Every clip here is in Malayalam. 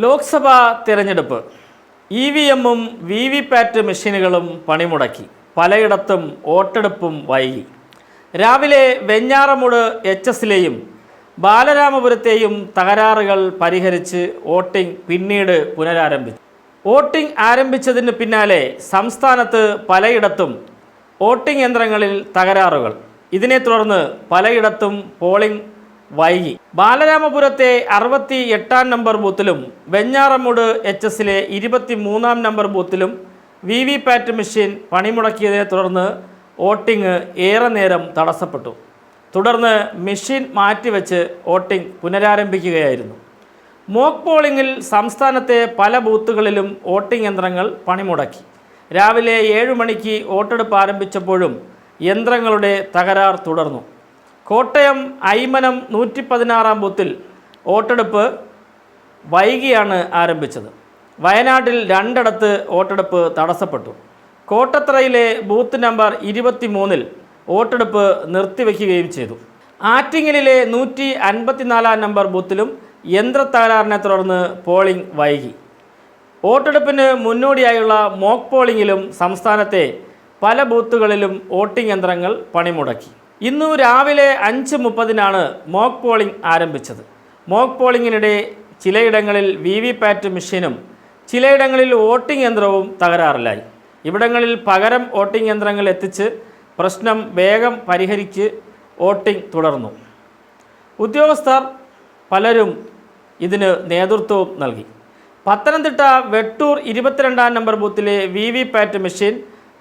ലോക്സഭാ തിരഞ്ഞെടുപ്പ്. ഇ വി എമ്മും വി വി പാറ്റ് മെഷീനുകളും പണിമുടക്കി. പലയിടത്തും വോട്ടെടുപ്പും വൈകി. രാവിലെ വെഞ്ഞാറമൂട് എച്ച് എസിലെയും ബാലരാമപുരത്തെയും തകരാറുകൾ പരിഹരിച്ച് വോട്ടിംഗ് പിന്നീട് പുനരാരംഭിച്ചു. വോട്ടിംഗ് ആരംഭിച്ചതിന് പിന്നാലെ സംസ്ഥാനത്ത് പലയിടത്തും വോട്ടിംഗ് യന്ത്രങ്ങളിൽ തകരാറുകൾ. ഇതിനെ തുടർന്ന് പലയിടത്തും പോളിംഗ് വൈകി. ബാലരാമപുരത്തെ അറുപത്തി എട്ടാം നമ്പർ ബൂത്തിലും വെഞ്ഞാറമൂട് എച്ച് എസിലെ ഇരുപത്തി മൂന്നാം നമ്പർ ബൂത്തിലും വി വി പാറ്റ് മെഷീൻ പണിമുടക്കിയതിനെ തുടർന്ന് വോട്ടിംഗ് ഏറെ നേരം തടസ്സപ്പെട്ടു. തുടർന്ന് മെഷീൻ മാറ്റിവെച്ച് വോട്ടിംഗ് പുനരാരംഭിക്കുകയായിരുന്നു. മോക്ക് പോളിംഗിൽ സംസ്ഥാനത്തെ പല ബൂത്തുകളിലും വോട്ടിംഗ് യന്ത്രങ്ങൾ പണിമുടക്കി. രാവിലെ ഏഴ് മണിക്ക് വോട്ടെടുപ്പ് ആരംഭിച്ചപ്പോഴും യന്ത്രങ്ങളുടെ തകരാർ തുടർന്നു. കോട്ടയം ഐമനം നൂറ്റി പതിനാറാം ബൂത്തിൽ വോട്ടെടുപ്പ് വൈകിയാണ് ആരംഭിച്ചത്. വയനാട്ടിൽ രണ്ടിടത്ത് വോട്ടെടുപ്പ് തടസ്സപ്പെട്ടു. കോട്ടത്തറയിലെ ബൂത്ത് നമ്പർ ഇരുപത്തി മൂന്നിൽ വോട്ടെടുപ്പ് നിർത്തിവെക്കുകയും ചെയ്തു. ആറ്റിങ്ങലിലെ നൂറ്റി അൻപത്തിനാലാം നമ്പർ ബൂത്തിലും യന്ത്രത്തകരാറിനെ തുടർന്ന് പോളിംഗ് വൈകി. വോട്ടെടുപ്പിന് മുന്നോടിയായുള്ള മോക്ക് പോളിംഗിലും സംസ്ഥാനത്തെ പല ബൂത്തുകളിലും വോട്ടിംഗ് യന്ത്രങ്ങൾ പണിമുടക്കി. ഇന്നു രാവിലെ അഞ്ച് മുപ്പതിനാണ് മോക്ക് പോളിംഗ് ആരംഭിച്ചത്. മോക്ക് പോളിംഗിനിടെ ചിലയിടങ്ങളിൽ വി വി പാറ്റ് മെഷീനും ചിലയിടങ്ങളിൽ വോട്ടിംഗ് യന്ത്രവും തകരാറിലായി. ഇവിടങ്ങളിൽ പകരം വോട്ടിംഗ് യന്ത്രങ്ങൾ എത്തിച്ച് പ്രശ്നം വേഗം പരിഹരിച്ച് വോട്ടിംഗ് തുടർന്നു. ഉദ്യോഗസ്ഥർ പലരും ഇതിന് നേതൃത്വവും നൽകി. പത്തനംതിട്ട വെട്ടൂർ ഇരുപത്തിരണ്ടാം നമ്പർ ബൂത്തിലെ വി വി പാറ്റ് മെഷീൻ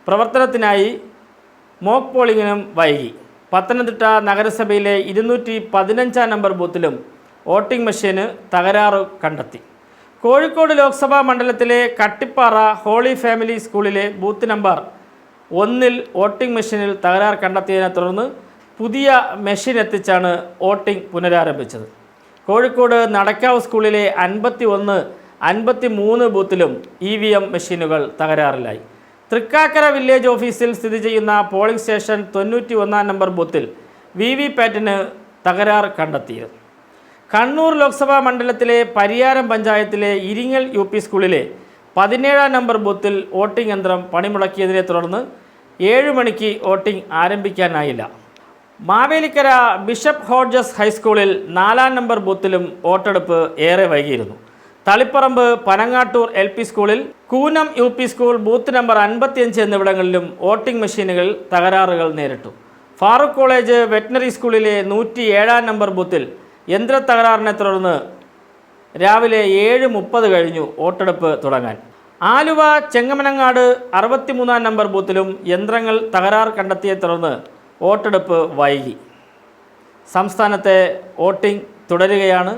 പ്രവർത്തനത്തിനായി മോക്ക് പോളിംഗിനും വൈകി. പത്തനംതിട്ട നഗരസഭയിലെ ഇരുന്നൂറ്റി പതിനഞ്ചാം നമ്പർ ബൂത്തിലും വോട്ടിംഗ് മെഷീന് തകരാറ് കണ്ടെത്തി. കോഴിക്കോട് ലോക്സഭാ മണ്ഡലത്തിലെ കട്ടിപ്പാറ ഹോളി ഫാമിലി സ്കൂളിലെ ബൂത്ത് നമ്പർ ഒന്നിൽ വോട്ടിംഗ് മെഷീനിൽ തകരാർ കണ്ടെത്തിയതിനെ തുടർന്ന് പുതിയ മെഷീൻ എത്തിച്ചാണ് വോട്ടിംഗ് പുനരാരംഭിച്ചത്. കോഴിക്കോട് നടക്കാവ് സ്കൂളിലെ അൻപത്തി ഒന്ന് അൻപത്തി മൂന്ന് ബൂത്തിലും ഇ വി എം മെഷീനുകൾ തകരാറിലായി. തൃക്കാക്കര വില്ലേജ് ഓഫീസിൽ സ്ഥിതി ചെയ്യുന്ന പോളിംഗ് സ്റ്റേഷൻ തൊണ്ണൂറ്റി ഒന്നാം നമ്പർ ബൂത്തിൽ വി വി പാറ്റിന് തകരാർ കണ്ടെത്തിയിരുന്നു. കണ്ണൂർ ലോക്സഭാ മണ്ഡലത്തിലെ പരിയാരം പഞ്ചായത്തിലെ ഇരിങ്ങൽ യു പി സ്കൂളിലെ പതിനേഴാം നമ്പർ ബൂത്തിൽ വോട്ടിംഗ് യന്ത്രം പണിമുടക്കിയതിനെ തുടർന്ന് ഏഴ് മണിക്ക് വോട്ടിംഗ് ആരംഭിക്കാനായില്ല. മാവേലിക്കര ബിഷപ്പ് ഹോഡ്ജസ് ഹൈസ്കൂളിൽ നാലാം നമ്പർ ബൂത്തിലും വോട്ടെടുപ്പ് ഏറെ വൈകിയിരുന്നു. തളിപ്പറമ്പ് പനങ്ങാട്ടൂർ എൽ പി സ്കൂളിൽ Koonam U P school booth number അൻപത്തിയഞ്ച് എന്നിവിടങ്ങളിലും വോട്ടിംഗ് മെഷീനുകൾ തകരാറുകൾ നേരിട്ടു. ഫാറൂഖ് കോളേജ് വെറ്റിനറി സ്കൂളിലെ നൂറ്റി ഏഴാം നമ്പർ ബൂത്തിൽ യന്ത്ര തകരാറിനെ തുടർന്ന് രാവിലെ ഏഴ് മുപ്പത് കഴിഞ്ഞു വോട്ടെടുപ്പ് തുടങ്ങാൻ. ആലുവ ചെങ്ങമനങ്ങാട് അറുപത്തിമൂന്നാം നമ്പർ ബൂത്തിലും യന്ത്രങ്ങൾ തകരാർ കണ്ടെത്തിയെ തുടർന്ന് വോട്ടെടുപ്പ് വൈകി. സംസ്ഥാനത്തെ വോട്ടിംഗ് തുടരുകയാണ്.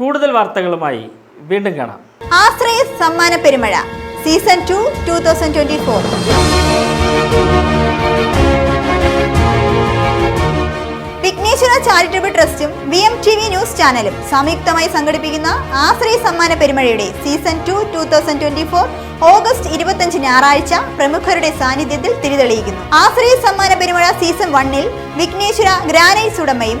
കൂടുതൽ വാർത്തകളുമായി വീണ്ടും കാണാം. ആശ്രയ സമ്മാന പെരുമഴ season two two thousand twenty four Vighneshwara charitable ട്രസ്റ്റും V M T V news ചാനലും സംയുക്തമായി സംഘടിപ്പിക്കുന്ന ആശ്രയ സമ്മാന പെരുമഴയുടെ season two two thousand twenty four August ഇരുപത്തഞ്ച് ഞായറാഴ്ച പ്രമുഖരുടെ സാന്നിധ്യത്തിൽ തിരിതെളിയിക്കുന്നു. ആശ്രയ സമ്മാന പെരുമഴ സീസൺ വണ്ണിൽ വിഘ്നേശ്വര ഗ്രാനൈസ് ഉടമയും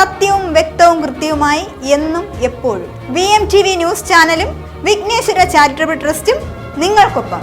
സത്യവും വ്യക്തവും കൃത്യവുമായി എന്നും എപ്പോഴും. V M T V news ചാനലും വിഘ്നേശ്വര ചാരിറ്റബിൾ ട്രസ്റ്റും നിങ്ങൾക്കൊപ്പം.